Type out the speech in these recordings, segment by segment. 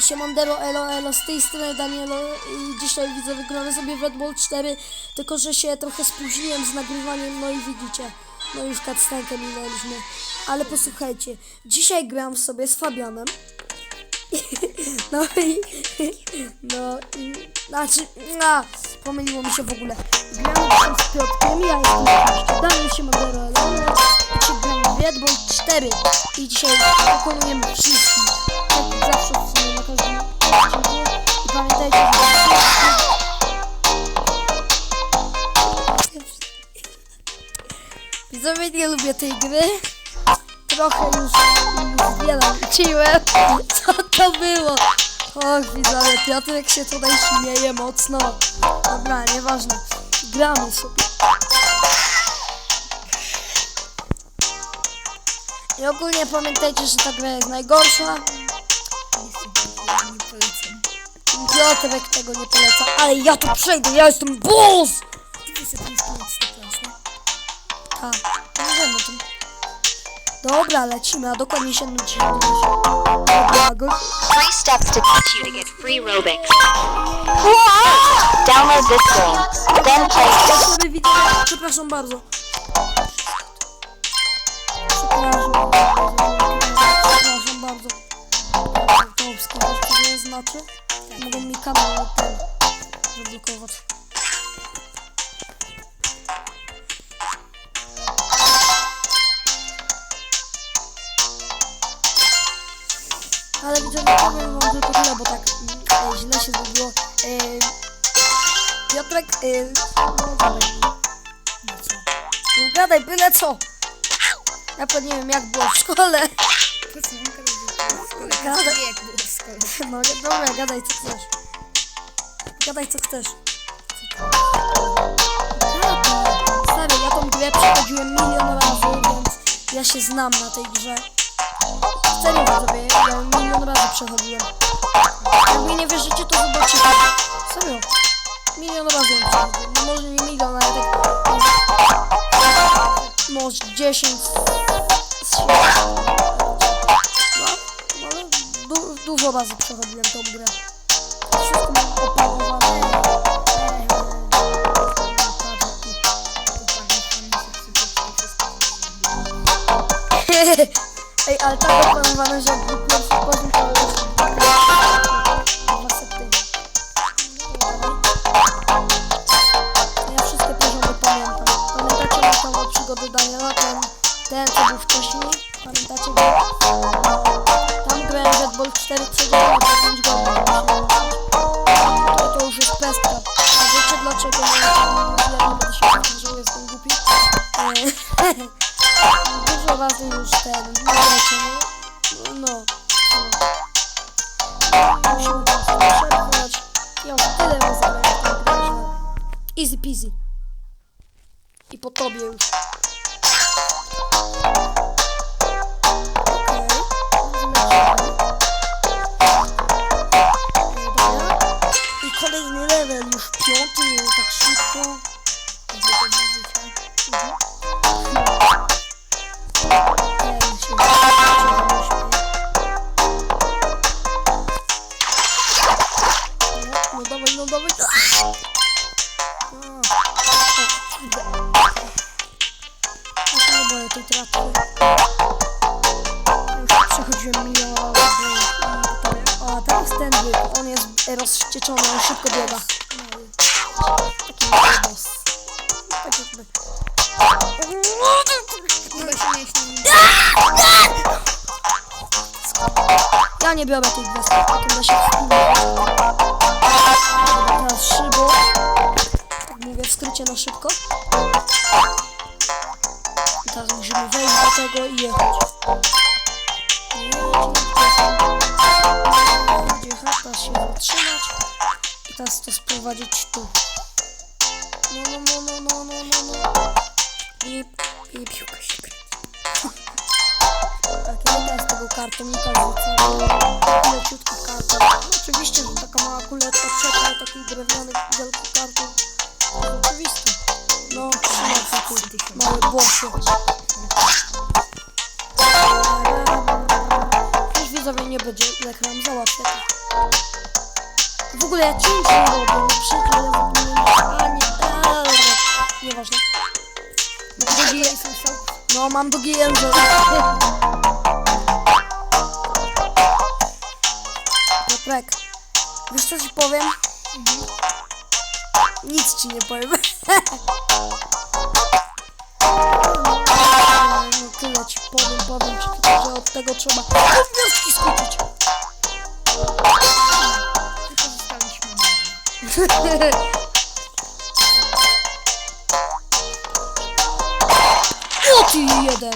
Siemandero, elo, elo, z tej strony Danielo i dzisiaj widzę wygramy sobie w Red Bull 4, tylko że się trochę spóźniłem z nagrywaniem, no i widzicie, no już cutscenkę minęliśmy, ale posłuchajcie, dzisiaj gram sobie z Fabianem, no i, no i, znaczy, a, pomyliło mi się w ogóle, gramy dzisiaj z Piotrkiem, ja jestem oczywiście Daniel, Siemandero, elo, elo, gramy w Red Bull 4 i dzisiaj pokonujemy wszystkich, jak zawsze i pamiętajcie, że Widzowie, nie lubię tej gry. Trochę już, już wiele uczyłem. Co to było? Och, widzowie, Piotrek się tutaj śmieje mocno. Dobra, nieważne. Gramy sobie. I ogólnie pamiętajcie, że ta gra jest najgorsza. Polecam. Piotrek tego nie poleca, ale ja tu przejdę, ja jestem boss! Ty jak jest koniec tej klasy? Tak, to nie wiem o tym. Dobra, lecimy, a dokładnie się nudzi. Dobra, go. Three steps to teach you to get free Robux. Download this game, then play Ja sobie widzę, przepraszam bardzo. Przepraszam bardzo. Przepraszam bardzo. To wskazać, co to znaczy? Mogą mi kanał ten zablokować. Ale widzę, że powiem wam tylko tyle, bo tak mm, e, źle się zrobiło. E, Piotrek, e, no gadaj. No co? No gadaj, byle co. Ja to nie wiem jak było w szkole. To co, mam gadać? Gadaj. No dobra, gadaj co chcesz. Gadaj co chcesz. Stary, ja tą grę przechodziłem milion razy, więc ja się znam na tej grze. Serio widzowie, ja milion razy przechodziłem. Jak mi nie wierzycie, to zobaczycie. Serio. Milion razy ją przechodziłem. No może nie milion, ale tak... Może 10 dużo razy przechodziłem tą grę. Wszystko mam opanowane. Ej, ale tak opanowane, że jak był pierwszy poziom, to już... Dwa sety. Ja wszystkie poziomy pamiętam. Pamiętacie moją przygodę Daniela? Ten, ten co był wcześniej? Pamiętacie go? 4 codziennie po 5 godzin. To, to już jest pestka. A wiecie dlaczego nie ja nie będę się powtarzał, jestem głupi? Eee, Dużo razy już ten, no wiecie, no, no, no. Musimy prostu przepchnąć. Ja już tyle razy grałem w tę że Easy peasy. I po tobie już. Piąty, tak szybko. Gdzie to życia? Mhm. No, no dawaj, no dawaj. A, o, kurde. Ja się nie boję tej tratwy. Już przechodziłem milion a teraz ten bieg, on jest rozścieczony, on szybko biega. Taki boss. Tak jakby. Chyba się nie śni. Ja nie biorę tej gwiazdki, potem da się. Dobra, teraz szybko. Tak mówię w skrócie na szybko. I teraz musimy wejść do tego i jechać. Gdzie teraz się zatrzymać. Teraz to sprowadzić tu. No, no, no, no, no, no, no, no. I, i piłka się kręci. Tak, ja teraz tego kartonika rzucę. Leciutki karton. No, oczywiście, że taka mała kuleczka przepnie taki drewniany wielki karton. Oczywiste. No, trzymaj tu, mały bosie. Już widzowie nie będzie zagram, załatwię to. W ogóle ja cięć nie robię, no zapomniałem, a nie, eee, nieważne. Drugi, no mam drugi język. Piotrek, wiesz co ci powiem? Nic ci nie powiem. No tyle ci powiem, powiem ci tylko, że od tego trzeba wnioski skoczyć. O ty jeden!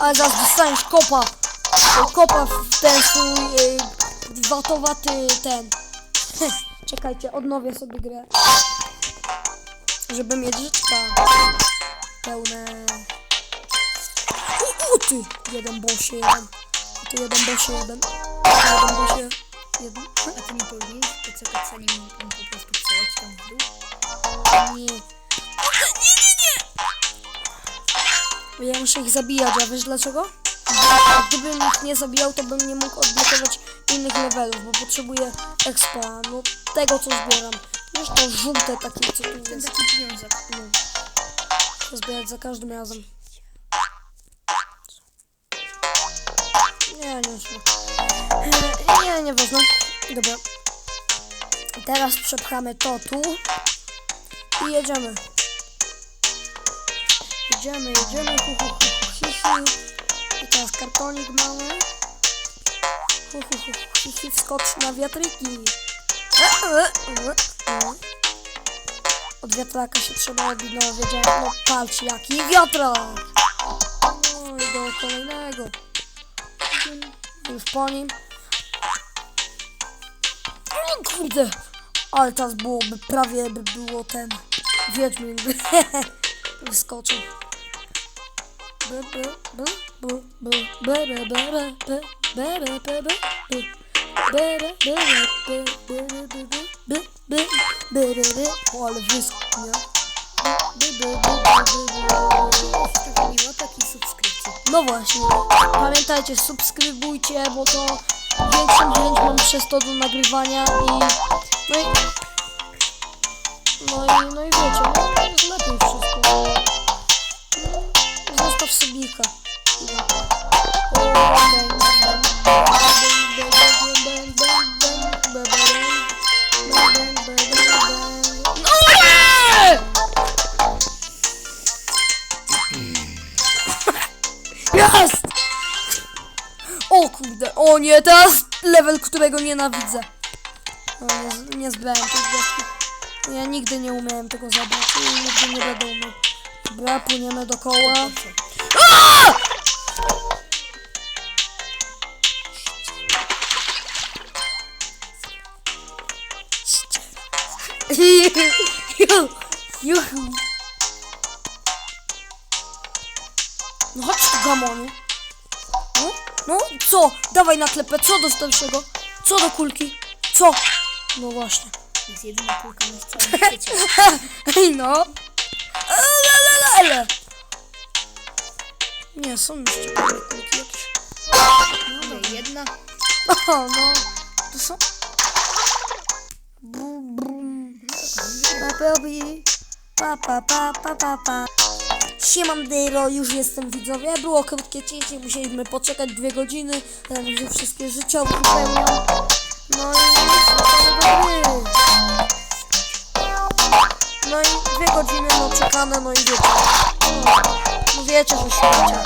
Ale zaraz dostaniesz kopa. Kopa w ten swój y, watowaty ten. Czekajcie, odnowię sobie grę. Żeby mieć życzka pełne. O, o ty! Jeden bosie, jeden. Ty jeden bosie, jeden. Jeden bosie, jeden. A ty nie powinieneś poczekać zanim on po prostu przeleci tam w dół? Nie. Nie, nie, nie! Ja muszę ich zabijać, a wiesz dlaczego? Bo Gdybym ich nie zabijał, to bym nie mógł odblokować innych levelów, bo potrzebuję expa, no tego co zbieram. Wiesz to żółte takie, co tu Ten jest. taki pieniążek. No. Muszę zbierać za każdym razem. Nie, nie szło. E, Nie, nieważne. Dobra. Teraz przepchamy to tu. I jedziemy. Jedziemy, jedziemy. Hu, hu, hu, hu, hi, hi. I teraz kartonik mamy. Hu, hu, hu, hi, hi. Wskocz na wiatriki. E, e, e. Od wiatraka się trzeba odbić, no wiedziałem, no patrz jaki wiatrak! No i do kolejnego. Już po nim kurde, ale teraz byłoby, prawie by było ten Wiedźmin by wyskoczył. O, ale wysk, nie? Takiej subskrypcji. No właśnie, pamiętajcie, subskrybujcie, bo to większą chęć mam przez to do nagrywania i no i no i, no i wiecie, no jest lepiej wszystko. No, Zostaw subika. No o nie, teraz level, którego nienawidzę. O, nie, nie zbrałem tej gwiazdki. Ja nigdy nie umiałem tego zabrać i nigdy nie będę umiał. Dobra, płyniemy dookoła. Juhu. No chodź tu, gamonie. No, no, co? Dawaj na klepę, co do starszego? Co do kulki? Co? No właśnie. Jest jedyna kulka na całym świecie. No. Elelelele. Nie, są jeszcze kulki jakieś. Nie, jedna. O, no. To są... Brum, brum. Pa, baby. Pa, pa, pa, pa, pa, pa. Siemam Dejro, już jestem widzowie. Było krótkie cięcie, musieliśmy poczekać dwie godziny, zanim się wszystkie życiowe wypełnią. No i. No i dwie godziny, no czekane, no i wiecie. No, no wiecie, że idzie?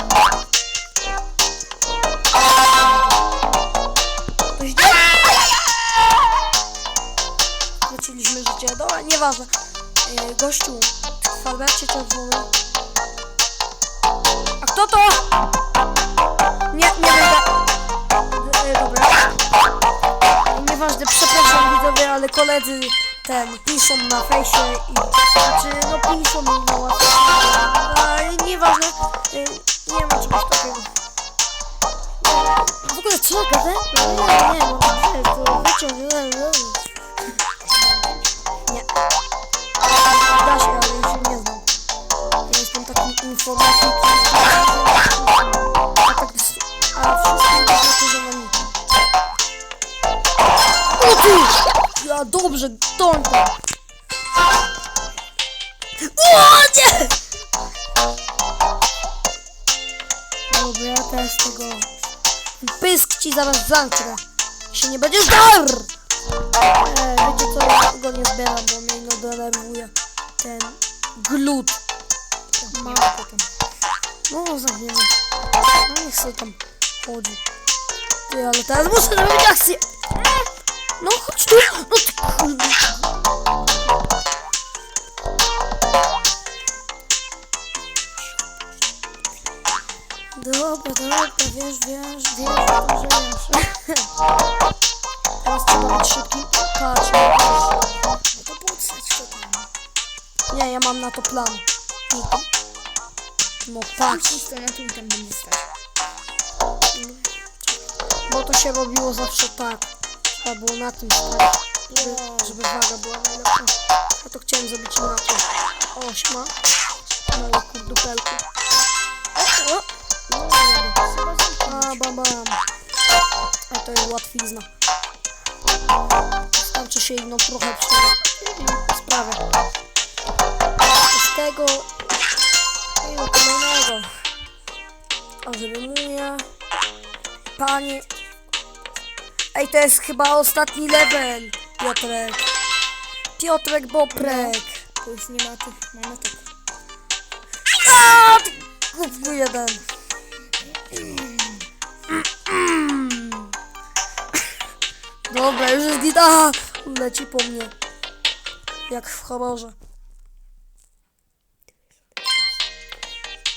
Wróciliśmy życie. Dobra, nieważne. Yy, gościu, kwadracie czerwony. Kto to? Nie, nie. D- yy, dobra. Nieważne, przepraszam widzowie, ale koledzy ten piszą na fejsie i znaczy no piszą mi na. Ale nieważne. Yy, nie ma czegoś takiego. W ogóle co gadę? Nie, nie, no to wyciąg. Ja jestem takim informatykiem. A tak, a wszystkim to znaczy, że na nic. Ty! Ja dobrze, tonka. O nie! Dobra, ja też tego... Pysk ci zaraz zamknę. Się nie będziesz dar! E, wiecie co, ja go nie zbieram, bo mnie no denerwuje. Ten glut. Ma... No, zamkniemy. No niech sobie tam chodzi. Ty, ale teraz muszę zrobić akcję. No chodź tu. No ty kurde. Dobra, dobra, wiesz, wiesz, wiesz, dobrze wiesz. Teraz trzeba być szybkim. Patrz, No to podstać to tam. nie, ja mam na to plan. No patrz, to na tym tam będzie stać. bo to się robiło zawsze tak. Trzeba było na tym stać, żeby, żeby waga była najlepsza. Ja to chciałem zrobić inaczej. Ośma. No i kurdupelku. O, o. No. A, bam, bam. A to jest łatwizna. Wystarczy się jedną trochę przy sprawę. Z tego do kolejnego. A wyjmuję. Panie. Ej, to jest chyba ostatni level, Piotrek. Piotrek Boprek. To już nie ma tych monetek. A, ty głupku jeden. Dobra, już jest gita. Leci po mnie. Jak w horrorze.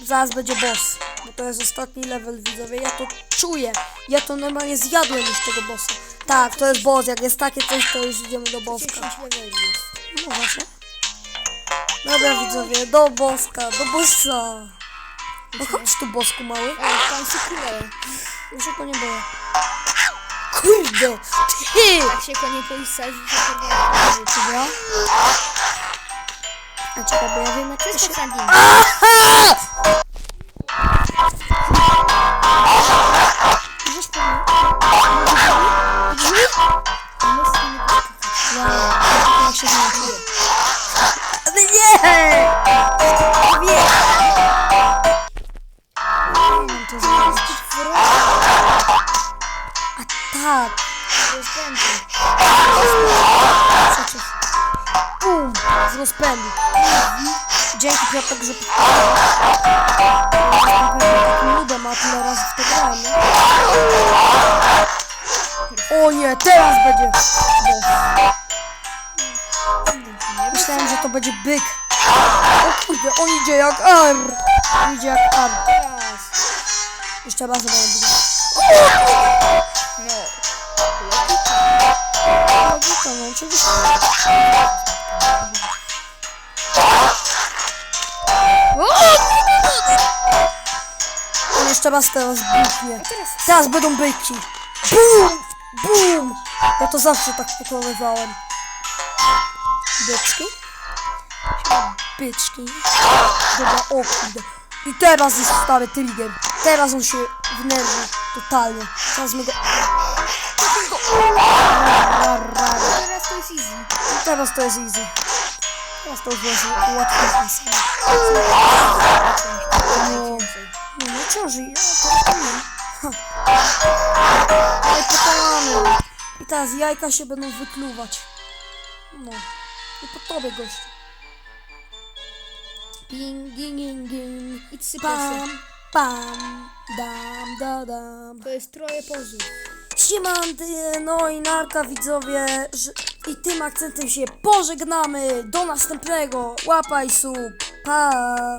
Zaraz będzie boss. Bo to jest ostatni level widzowie. Ja to czuję. Ja to normalnie zjadłem już tego bossa. Tak, to jest boss. Jak jest takie coś, to już idziemy do boska. 10 leveli jest. No właśnie. Dobra widzowie, do boska, do bossa. No chodź tu bosku mały. O, pan Sykulele. Ja się go nie boję. Kurde, ty! Jak się konie polisać, to pewnie Dobra. A czekaj, bo ja wiem jak To to się... Aha! Nie! Nie! To znaleźć. A tak, przecież. Bum! Z rozpędu. Dzięki Piotrek, że a tyle razy w to? O nie, teraz będzie to będzie byk. O kurde, on idzie jak ar. On idzie jak ar. Jeszcze raz będę. No. Logika, no oczywiście. On jeszcze raz teraz byknie. Teraz będą byki. Bum! Bum! Ja to zawsze tak pokonywałem. Byczki? Byczki. Dobra, o kurde. I teraz jest stary trigger. Teraz on się wnerwi totalnie. Teraz my go... Teraz to jest easy. Teraz to jest easy. Teraz to już jest łatwiej. No, no, no ciąży, ja to. Ha. Ale pokonany. I teraz jajka się będą wykluwać. No. I po tobie, gościu. Ping, ging, ging, ging. I trzy. Pam, pam, dam, da, dam. To jest troje pozów. Siemanty, no i narka widzowie, że i tym akcentem się pożegnamy. Do następnego. Łapaj sub. Pa.